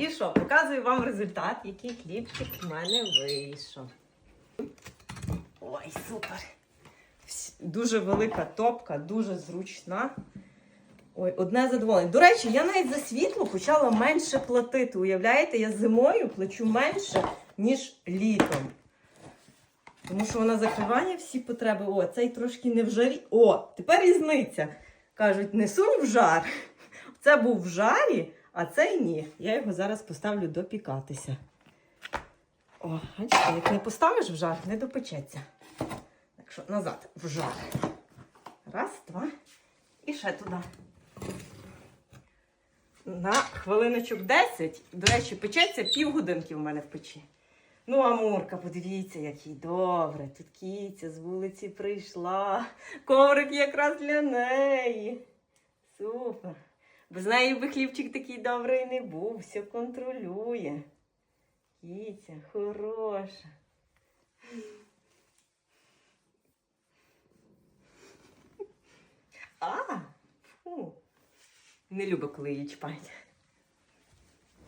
І що, показую вам результат, який хлібчик в мене вийшов. Ой, супер! Дуже велика топка, дуже зручна. Ой, одне задоволення. До речі, я навіть за світло почала менше платити. Уявляєте, я зимою плачу менше, ніж літом. Тому що вона закриває всі потреби. О, цей трошки не в жарі. О, тепер різниця. Кажуть, не сунь в жар. Це був в жарі, а цей ні. Я його зараз поставлю допікатися. О, бачите, як не поставиш в жар, не допечеться. Так що назад в жар. Раз, два. І ще туди. На хвилиночок 10. До речі, печеться півгодинки в мене в печі. Ну, Амурка, подивіться, який добре. Тут кіця з вулиці прийшла. Коврик якраз для неї. Супер. Без неї би хлібчик такий добрий не був, все контролює. Кіця, хороша. А, фу. Не люблю, коли її чіпають.